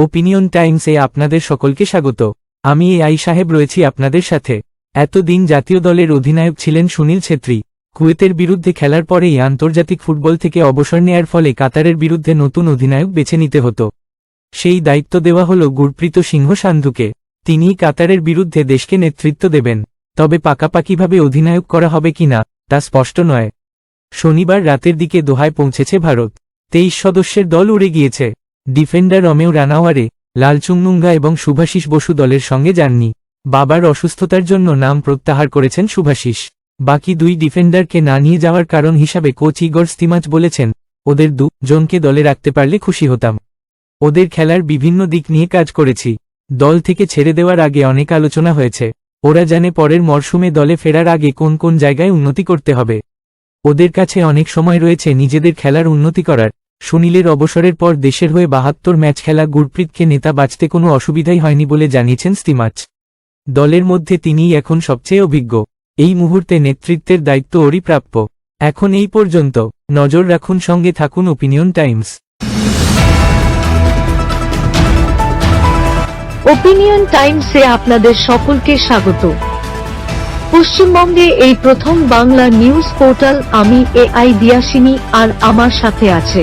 Opinion টাইমসে আপনাদের সকলকে স্বাগত। আমি এ আই সাহেব রয়েছি আপনাদের সাথে। এতদিন জাতীয় দলের অধিনায়ক ছিলেন সুনীল ছেত্রী। কুয়েতের বিরুদ্ধে খেলার পরেই আন্তর্জাতিক ফুটবল থেকে অবসর নেয়ার ফলে কাতারের বিরুদ্ধে নতুন অধিনায়ক বেছে নিতে হতো। সেই দায়িত্ব দেওয়া হল গুরপ্রীত সিংহ সান্ধুকে। তিনিই কাতারের বিরুদ্ধে দেশকে নেতৃত্ব দেবেন। তবে পাকাপাকিভাবে অধিনায়ক করা হবে কিনা, তা স্পষ্ট নয়। শনিবার রাতের দিকে দোহায় পৌঁছেছে ভারত। তেইশ সদস্যের দল উড়ে গিয়েছে। ডিফেন্ডার রমেও রানাওয়ারে লালচুংনুঙ্গা এবং শুভাশিস বসু দলের সঙ্গে যাননি। বাবার অসুস্থতার জন্য নাম প্রত্যাহার করেছেন শুভাশিস বাকি দুই ডিফেন্ডারকে না নিয়ে যাওয়ার কারণ হিসাবে কোচ ইগর স্তিমাচ বলেছেন, ওদের দু জনকে দলে রাখতে পারলে খুশি হতাম। ওদের খেলার বিভিন্ন দিক নিয়ে কাজ করেছি। দল থেকে ছেড়ে দেওয়ার আগে অনেক আলোচনা হয়েছে। ওরা জানে পরের মরশুমে দলে ফেরার আগে কোন কোন জায়গায় উন্নতি করতে হবে। ওদের কাছে অনেক সময় রয়েছে নিজেদের খেলার উন্নতি করার। সুনীলের অবসরের পর দেশের হয়ে বাহাত্তর ম্যাচ খেলা গুরপ্রীতকে নেতা বাঁচতে কোনো অসুবিধাই হয়নি বলে জানিয়েছেন স্তিমাচ দলের মধ্যে তিনিই এখন সবচেয়ে অভিজ্ঞ। এই মুহূর্তে নেতৃত্বের দায়িত্ব ওরই প্রাপ্য। এখন এই পর্যন্ত। নজর রাখুন, সঙ্গে থাকুন ওপিনিয়ন টাইমস ওপিনিয়ন টাইমসে আপনাদের সকলকে স্বাগত। পশ্চিমবঙ্গে এই প্রথম বাংলা নিউজ পোর্টাল আমি এ আই দিয়াসিনী আর আমার সাথে আছে।